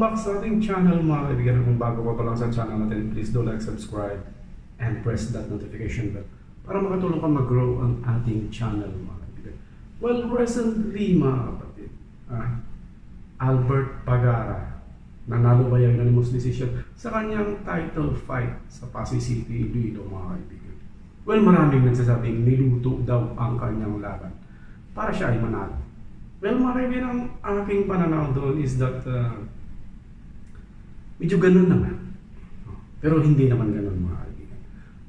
back sa ating channel mga kaibigan. Kung bago ka pa lang sa channel natin, please do like, subscribe, and press that notification bell para makatulong ka mag-grow ang ating channel mga kaibigan. Well, recently mga kapatid, ah, Albert Pagara, nanalo ba yung unanimous decision sa kanyang title fight sa Pasay City, Iloilo mga kaibigan. Well, maraming nagsasabing niluto daw ang kanyang laban para siya ay manalo. Well, kaibigan, ang aking pananaw doon is that uh, medyo ganun naman. Pero hindi naman ganun mga kaibigan.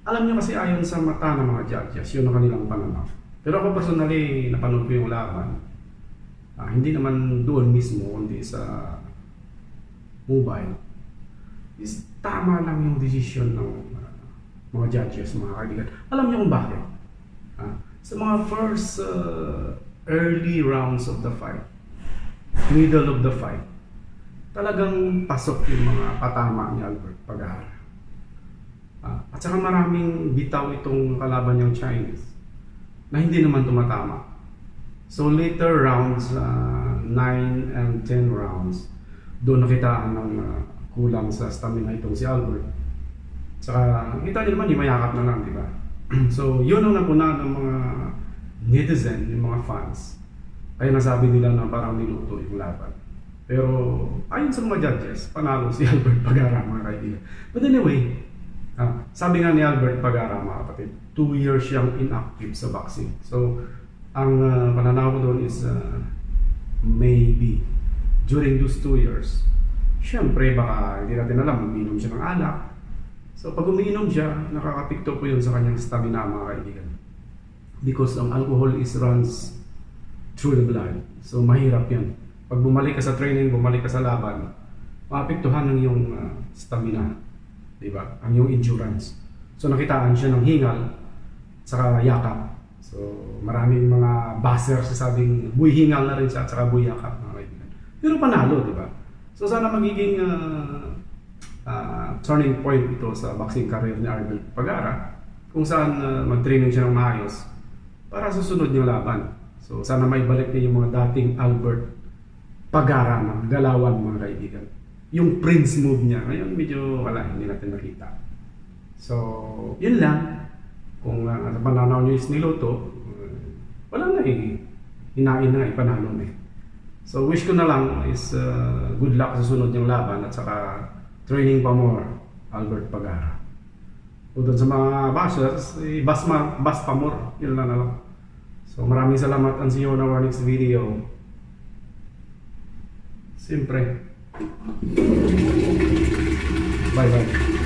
Alam niyo kasi ayon sa mata ng mga judges, yun ang kanilang pananaw. Pero ako personally, napanood ko yung laban. Ah, hindi naman doon mismo, kundi sa mobile. Is tama lang yung decision ng uh, mga judges, mga kaibigan. Alam niyo kung bakit? Ah, sa mga first uh, early rounds of the fight, middle of the fight, talagang pasok yung mga patama ni Albert Pagara. Ah, at saka maraming bitaw itong kalaban niyang Chinese na hindi naman tumatama. So later rounds, 9 and 10 rounds, doon nakitaan ng ah, kulang sa stamina itong si Albert. Saka kita niyo naman, di mayakap na lang, di ba? so yun ang napuna ng mga netizen, yung mga fans. Kaya nasabi nila na parang niluto yung laban. Pero ayon sa mga judges, panalo si Albert Pagara mga kaibigan. But anyway, ah, sabi nga ni Albert Pagara mga kapatid, two years siyang inactive sa boxing. So, ang uh, pananaw ko doon is uh, maybe during those two years, syempre baka hindi natin alam, umiinom siya ng alak. So pag umiinom siya, nakakapikto po yun sa kanyang stamina mga kaibigan. Because ang alcohol is runs through the blood. So mahirap yan. Pag bumalik ka sa training, bumalik ka sa laban, maapektuhan ng iyong uh, stamina. Di ba? Ang iyong endurance. So nakitaan siya ng hingal saka yakap. So maraming mga buzzer sabing buy hingal na rin siya saka buy yakap mga. Pero panalo, di ba? So sana magiging uh, uh, turning point ito sa boxing career ni Albert Pagara kung saan uh, mag-training siya ng maayos para sa sunod niyang laban. So sana may balik niya yung mga dating Albert Pagara ng galawan mga kaibigan. Yung prince move niya, ngayon medyo wala, hindi natin nakita. So, yun lang. Kung uh, sa pananaw niyo is niluto, uh, wala na eh. Hinain na, ipanalo na eh. So, wish ko na lang is uh, good luck sa sunod niyang laban at saka training pa more, Albert Pagara. O doon sa mga bashers, eh, bas, ma, bas pa more, yun lang na lang. So, maraming salamat and see you on our video. Sempre. Vai, vai.